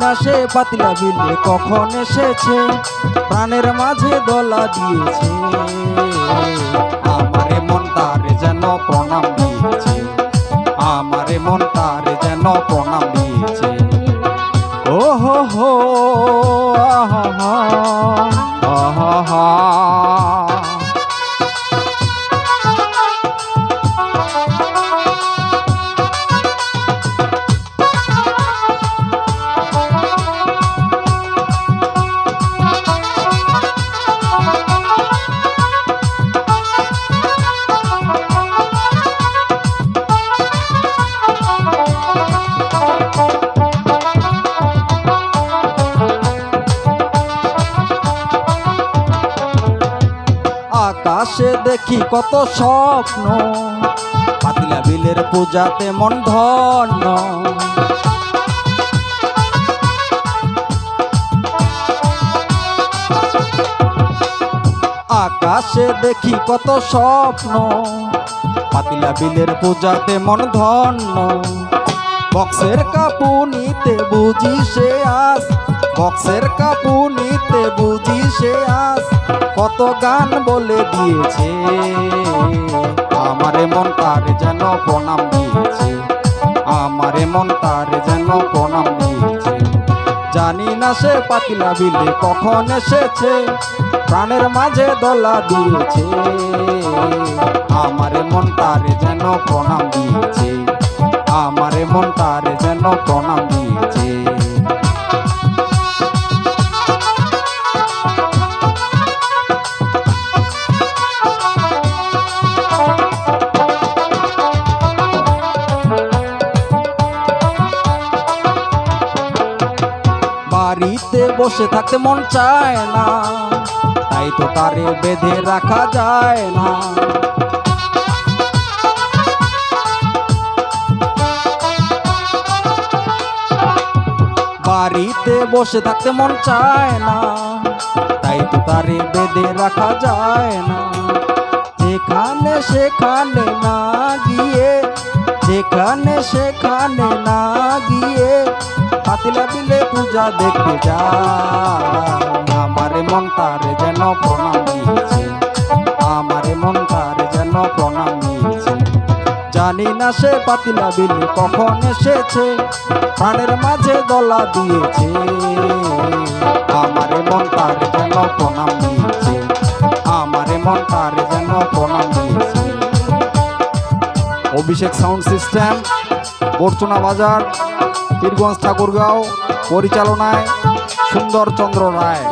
জানি না সে পাতলা বিলে কখন এসেছে? প্রাণের মাঝে দলা দিয়েছে। আকাশে দেখি কত স্বপ্ন। পাতলা বিলের পূজাতে মন ধন্য। আকাশে দেখি কত স্বপ্ন। পাতলা বিলের পূজাতে মন ধন্য। বক্সের কাপুনিতে বুঝি সে আস বক্সের কাপুনিতে বুঝি সে আস কত গান বলে দিয়েছে। আমারে মন তার যেন প্রণাম দিয়েছে। আমারে মন তার যেন প্রণাম দিয়েছে। জানি না সে পাতিলা বিলে কখন এসেছে। প্রাণের মাঝে দলা দিয়েছে। আমারে মন তারে যেন প্রণাম দিয়েছে। আমারে মন তারে যেন প্রণাম দিয়েছে। বাড়িতে বসে থাকতে মন চায় না, তাই তো তারে বেঁধে রাখা যায় না। বাড়িতে বসে থাকতে মন চায় না, তাই তো তারে বেঁধে রাখা যায় না। যেখানে সেখানে না গিয়ে, যেখানে সেখানে না গিয়ে পাতিলা বিলে পূজা দেখতে যায় আমারে মন তারে যেন প্রণাম দিয়েছে। আমারে মন তারে যেন প্রণাম দিয়েছে। জানি না সে পাতিলা বিলে কখন এসেছে। প্রাণের মাঝে দলা দিয়েছে। আমারে মন তারে যেন প্রণাম দিয়েছে। আমারে মন তারে যেন প্রণাম দিয়েছে। অভিষেক সাউন্ড সিস্টেম বর্চনা বাজার। বীরগঞ্জ ঠাকুরগাঁও পরিচালনায় সুন্দরচন্দ্র রায়।